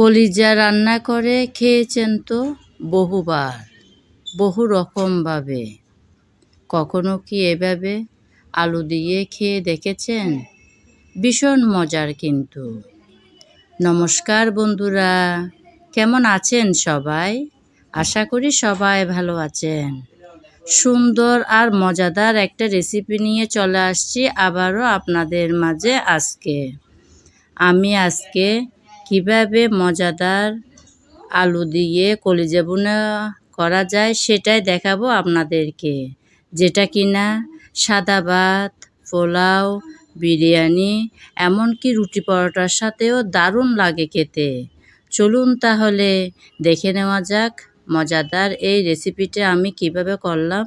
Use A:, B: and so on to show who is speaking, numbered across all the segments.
A: কলিজা রান্না করে খেয়েছেন তো বহুবার, বহু রকমভাবে। কখনো কি এভাবে আলু দিয়ে খেয়ে দেখেছেন? ভীষণ মজার কিন্তু। নমস্কার বন্ধুরা, কেমন আছেন সবাই? আশা করি সবাই ভালো আছেন। সুন্দর আর মজাদার একটা রেসিপি নিয়ে চলে আসছি আবারও আপনাদের মাঝে আজকে। আমি আজকে কীভাবে মজাদার আলু দিয়ে কলিজা বোনা করা যায় সেটাই দেখাবো আপনাদেরকে। যেটা কিনা সাদা ভাত, পোলাও, বিরিয়ানি, এমনকি রুটি পরোটার সাথেও দারুণ লাগে খেতে। চলুন তাহলে দেখে নেওয়া যাক মজাদার এই রেসিপিটা আমি কীভাবে করলাম।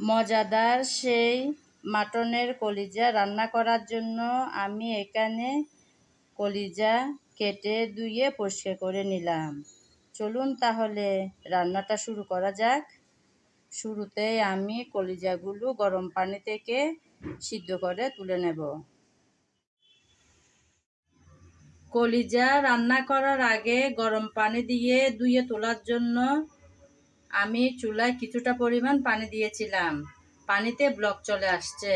A: মজাদার সেই মাটনের কলিজা রান্না করার জন্য আমি এখানে কলিজা কেটে ধুয়ে পরিষ্কার করে নিলাম। চলুন তাহলে রান্নাটা শুরু করা যাক। শুরুতেই আমি কলিজাগুলো গরম পানি থেকে সিদ্ধ করে তুলে নেব। কলিজা রান্না করার আগে গরম পানি দিয়ে ধুয়ে তোলার জন্য আমি চুলায় কিছুটা পরিমাণ পানি দিয়েছিলাম। পানিতে ব্লক চলে আসছে।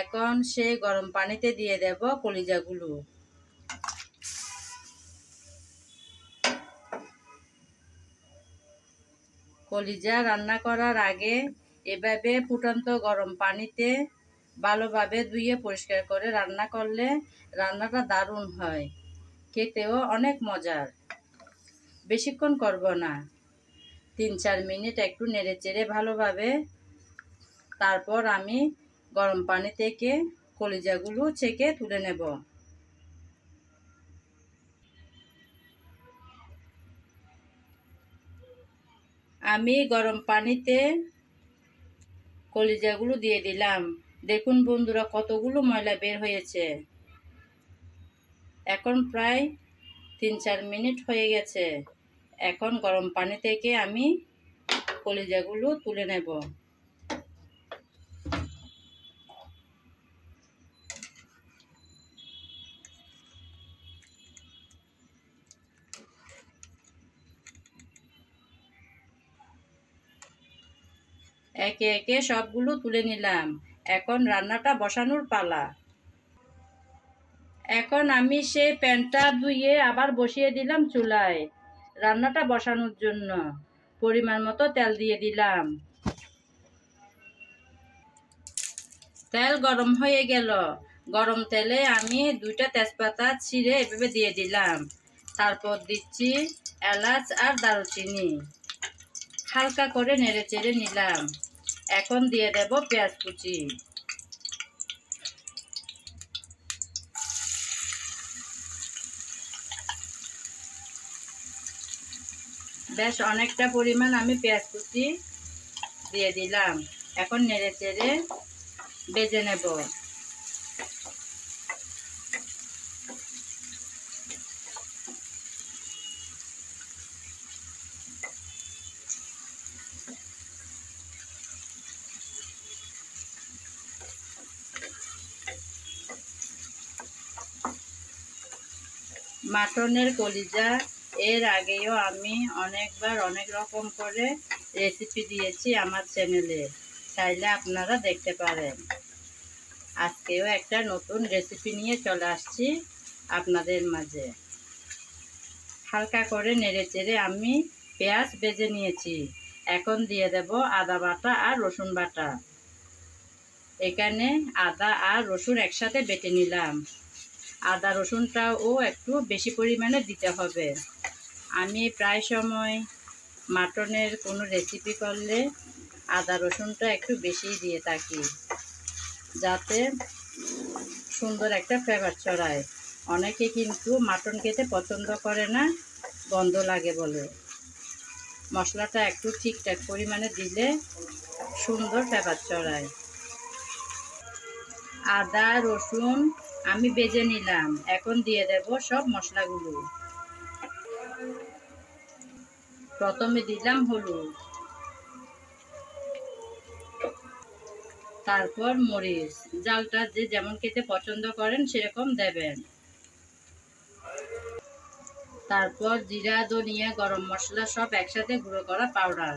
A: এখন সেই গরম পানিতে দিয়ে দেব কলিজাগুলো। কলিজা রান্না করার আগে এভাবে ফুটন্ত গরম পানিতে ভালোভাবে ধুয়ে পরিষ্কার করে রান্না করলে রান্নাটা দারুণ হয়। খেতেও অনেক মজার। বেশিক্ষণ করব না। তিন চার মিনিট একটু নেড়ে চেড়ে ভালোভাবে তারপর আমি গরম পানি থেকে কলিজাগুলো ছেঁকে তুলে নেব। আমি গরম পানিতে কলিজাগুলো দিয়ে দিলাম। দেখুন বন্ধুরা, কতগুলো ময়লা বের হয়েছে। এখন প্রায় তিন চার মিনিট হয়ে গেছে। এখন গরম পানি থেকে আমি কলিজাগুলো তুলে নেব। একে একে সবগুলো তুলে নিলাম। এখন রান্নাটা বসানোর পালা। এখন আমি সেই প্যানটা ধুয়ে আবার বসিয়ে দিলাম চুলায়। রান্নাটা বসানোর জন্য পরিমাণ মতো তেল দিয়ে দিলাম। তেল গরম হয়ে গেল। গরম তেলে আমি দুইটা তেজপাতা ছিঁড়ে এভাবে দিয়ে দিলাম। তারপর দিচ্ছি এলাচ আর দারুচিনি। হালকা করে নেড়ে চেড়ে নিলাম। এখন দিয়ে দেব পেঁয়াজ কুচি। বেশ, অনেকটা পরিমাণ আমি পেঁয়াজ কুচি দিয়ে দিলাম। এখন নেড়ে চেড়ে বেজে নেব। মাটনের কলিজা এর আগেও আমি অনেকবার অনেক রকম করে রেসিপি দিয়েছি আমার চ্যানেলে চাইলে আপনারা দেখতে পারেন। আজকেও একটা নতুন রেসিপি নিয়ে চলে আসছি আপনাদের মাঝে। হালকা করে নেড়ে চেড়ে আমি পেঁয়াজ বেজে নিয়েছি। এখন দিয়ে দেব আদা বাটা আর রসুন বাটা। এখানে আদা আর রসুন একসাথে বেটে নিলাম। আদা রসুনটাও একটু বেশি পরিমাণে দিতে হবে। আমি প্রায় সময় মাটনের কোনো রেসিপি করলে আদা রসুনটা একটু বেশি দিয়ে থাকি, যাতে সুন্দর একটা ফ্লেভার ছড়ায়। অনেকে কিন্তু মাটন খেতে পছন্দ করে না, গন্ধ লাগে বলে। মশলাটা একটু ঠিকঠাক পরিমাণে দিলে সুন্দর ফ্লেভার ছড়ায়। আদা, রসুন আমি বেজে নিলাম, এখন দিয়ে দেব সব মশলাগুলো। প্রথমে দিলাম হলুদ। তারপর মরিচ। জালটা যে যেমন খেতে পছন্দ করেন, সেরকম দেবেন। তারপর জিরা, ধনিয়া, গরম মশলা সব একসাথে গুঁড়ো করা পাউডার।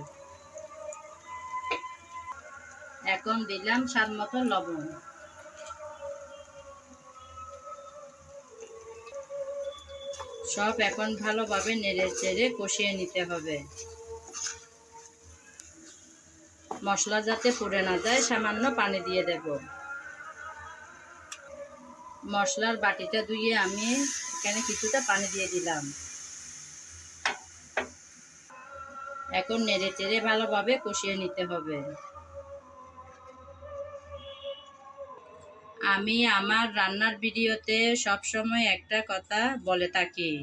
A: এখন দিলাম স্বাদ মতো লবণ। সব এখন ভালোভাবে নেড়ে চেড়ে কষিয়ে নিতে হবে। মশলা যাতে পুড়ে না যায়, সামান্য পানি দিয়ে দেব। মশলার বাটিটা ধুয়ে আমি এখানে কিছুটা পানি দিয়ে দিলাম। এখন নেড়ে চেড়ে ভালোভাবে কষিয়ে নিতে হবে। আমি আমার রান্নার ভিডিওতে সব সময় একটা কথা বলে থাকি।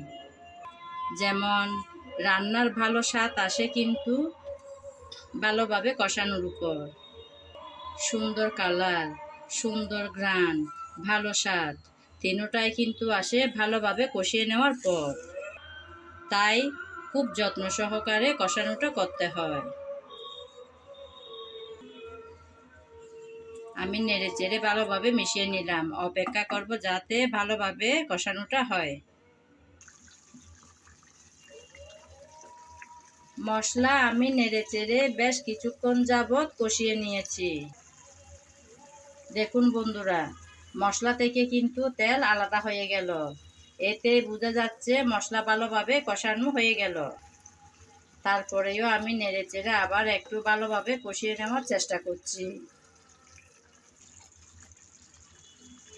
A: যেমন, রান্নার ভালো স্বাদ আসে কিন্তু ভালোভাবে কষানোর উপর। সুন্দর কালার, সুন্দর ঘ্রাণ, ভালো স্বাদ তিনোটাই কিন্তু আসে ভালোভাবে কষিয়ে নেওয়ার পর। তাই খুব যত্ন সহকারে কষানোটা করতে হয়। আমি নেড়ে চেড়ে ভালোভাবে মিশিয়ে নিলাম। অপেক্ষা করব যাতে ভালোভাবে কষানোটা হয়। মশলা আমি নেড়ে চেড়ে বেশ কিছুক্ষণ যাবৎ কষিয়ে নিয়েছি। দেখুন বন্ধুরা, মশলা থেকে কিন্তু তেল আলাদা হয়ে গেল। এতে বোঝা যাচ্ছে মশলা ভালোভাবে কষানো হয়ে গেল। তারপরেও আমি নেড়ে চেড়ে আবার একটু ভালোভাবে কষিয়ে নেওয়ার চেষ্টা করছি।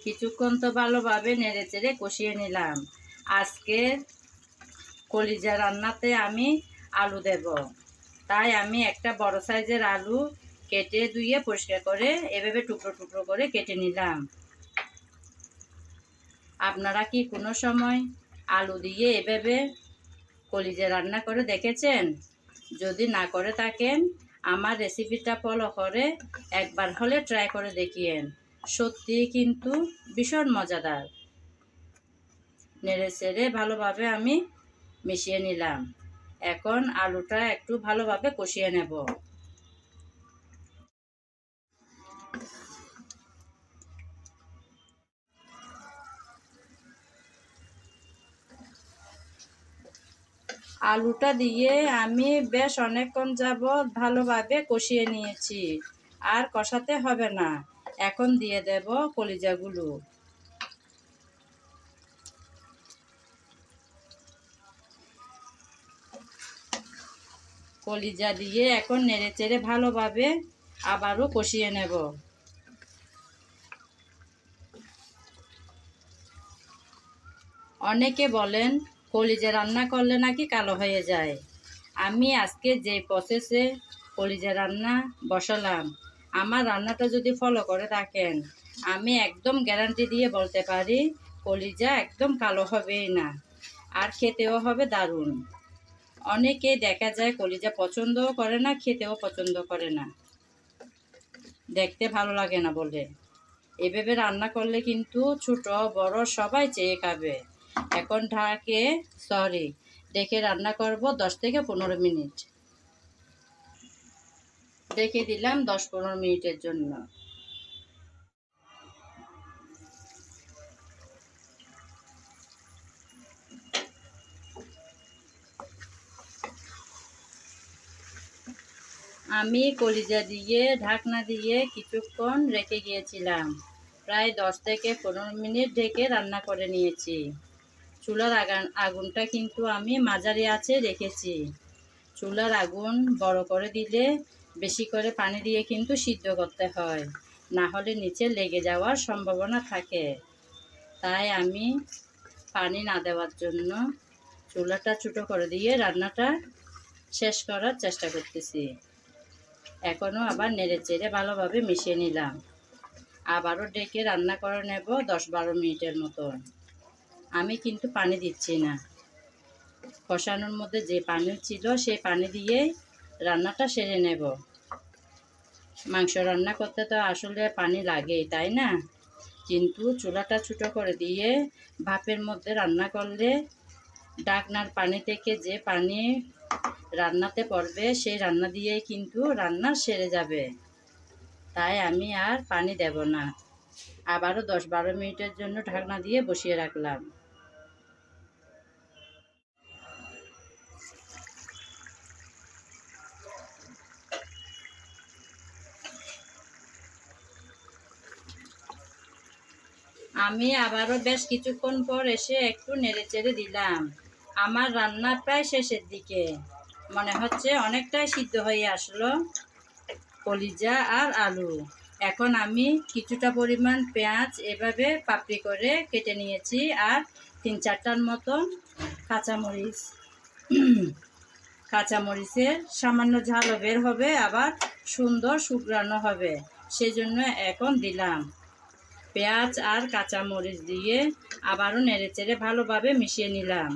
A: কিছুক্ষণ তো ভালোভাবে নেড়ে চেড়ে কষিয়ে নিলাম। আজকে কলিজা রান্নাতে আমি আলু দেব। তাই আমি একটা বড় সাইজের আলু কেটে ধুয়ে পরিষ্কার করে এভাবে টুকরো টুকরো করে কেটে নিলাম। আপনারা কি কোনো সময় আলু দিয়ে এভাবে কলিজা রান্না করে দেখেছেন? যদি না করে থাকেন, আমার রেসিপিটা ফলো করে একবার হলে ট্রাই করে দেখিয়েন। সত্যি কিন্তু ভীষণ মজাদার। নেড়ে চেড়ে ভালোভাবে আমি মিশিয়ে নিলাম। এখন আলুটা একটু ভালোভাবে কষিয়ে নেব। আলুটা দিয়ে আমি বেশ অনেকক্ষণ যাবৎ ভালোভাবে কষিয়ে নিয়েছি। আর কষাতে হবে না। এখন দিয়ে দেব কলিজাগুলো। কলিজা দিয়ে এখন নেড়ে চেড়ে ভালোভাবে আবারও কষিয়ে নেব। অনেকে বলেন, কলিজা রান্না করলে নাকি কালো হয়ে যায়। আমি আজকে যে প্রসেসে কলিজা রান্না বসালাম আমার রান্নাটা যদি ফলো করে থাকেন, আমি একদম গ্যারান্টি দিয়ে বলতে পারি, কলিজা একদম কালো হবেই না, আর খেতেও হবে দারুণ। অনেকে দেখা যায় কলিজা পছন্দও করে না, খেতেও পছন্দ করে না। দেখতে ভালো লাগে না বলে। এভাবে রান্না করলে কিন্তু ছোট, বড় সবাই চেয়ে খাবে। এখন ঢাকে সরি ডেকে রান্না করব দশ থেকে পনেরো মিনিট। ডেকে দিলাম দশ পনেরো মিনিটের জন্য। আমি কলিজা দিয়ে, ঢাকনা দিয়ে কিছুক্ষণ রেখে গিয়েছিলাম। প্রায় দশ থেকে পনেরো মিনিট ঢেকে রান্না করে নিয়েছি। চুলার আগান আগুনটা কিন্তু আমি মাঝারি আছে রেখেছি। চুলার আগুন বড় করে দিলে বেশি করে পানি দিয়ে কিন্তু সিদ্ধ করতে হয়। না হলে নিচে লেগে যাওয়ার সম্ভাবনা থাকে। তাই আমি পানি না দেওয়ার জন্য চুলাটা ছোটো করে দিয়ে রান্নাটা শেষ করার চেষ্টা করতেছি। এখনও আবার নেড়ে চেড়ে ভালোভাবে মিশিয়ে নিলাম। আবারও ডেকে রান্না করে নেব দশ বারো মিনিটের মতন। আমি কিন্তু পানি দিচ্ছি না। কষানোর মধ্যে যে পানি ছিল সেই পানি দিয়ে রান্নাটা সেরে নেব। মাংস রান্না করতে তো আসলে পানি লাগেই, তাই না? কিন্তু চুলাটা ছোটো করে দিয়ে ভাপের মধ্যে রান্না করলে ডাকনার পানি থেকে যে পানি রান্নাতে পড়বে, সেই রান্না দিয়েই কিন্তু রান্না সেরে যাবে। তাই আমি আর পানি দেব না। আবারও দশ বারো মিনিটের জন্য ঢাকনা দিয়ে বসিয়ে রাখলাম। আমি আবারও বেশ কিছুক্ষণ পর এসে একটু নেড়ে চেড়ে দিলাম। আমার রান্না প্রায় শেষের দিকে। মনে হচ্ছে অনেকটাই সিদ্ধ হয়ে আসলো কলিজা আর আলু। এখন আমি কিছুটা পরিমাণ পেঁয়াজ এভাবে পাপড়ি করে কেটে নিয়েছি আর তিন চারটার মতন কাঁচামরিচ। কাঁচামরিচের সামান্য ঝালও বের হবে, আবার সুন্দর শুকরানো হবে, সেজন্য এখন দিলাম। পেঁয়াজ আর কাঁচামরিচ দিয়ে আবারও নেড়ে চেড়ে ভালোভাবে মিশিয়ে নিলাম।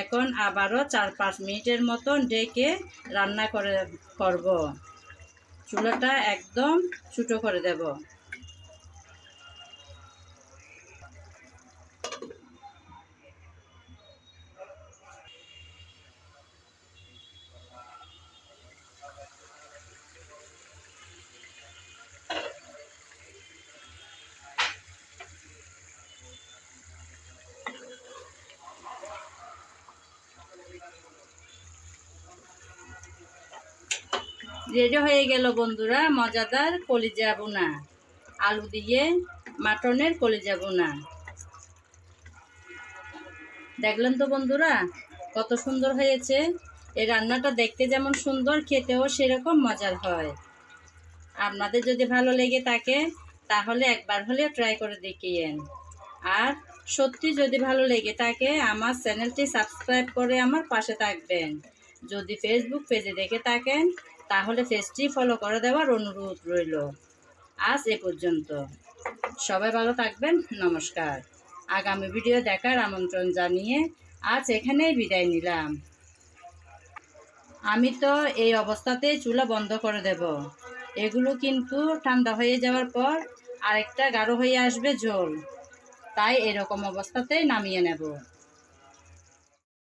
A: এখন আবারও চার পাঁচ মিনিটের মতন ডেকে রান্না করে করব। চুলাটা একদম ছোটো করে দেব। রেডি হয়ে গেল বন্ধুরা, মজাদার কলিজা বোনা আলু দিয়ে মাটনের কলিজা বোনা দেখলেন তো বন্ধুরা, কত সুন্দর হয়েছে। এই রান্নাটা দেখতে যেমন সুন্দর, খেতেও সেরকম মজার হয়। আপনাদের যদি ভালো লেগে থাকে, তাহলে একবার হলেও ট্রাই করে দেখিয়েন। আর সত্যি যদি ভালো লেগে থাকে, আমার চ্যানেলটি সাবস্ক্রাইব করে আমার পাশে থাকবেন। যদি ফেসবুক পেজে দেখে থাকেন তাহলে পেজটি ফলো করে দেওয়ার অনুরোধ রইল। আজ এ পর্যন্ত। সবাই ভালো থাকবেন, নমস্কার। আগামী ভিডিও দেখার আমন্ত্রণ জানিয়ে আজ এখানেই বিদায় নিলাম। আমি তো এই অবস্থাতেই চুলা বন্ধ করে দেব। এগুলো কিন্তু ঠান্ডা হয়ে যাওয়ার পর আরেকটা গাঢ় হয়ে আসবে ঝোল। তাই এরকম অবস্থাতেই নামিয়ে নেব।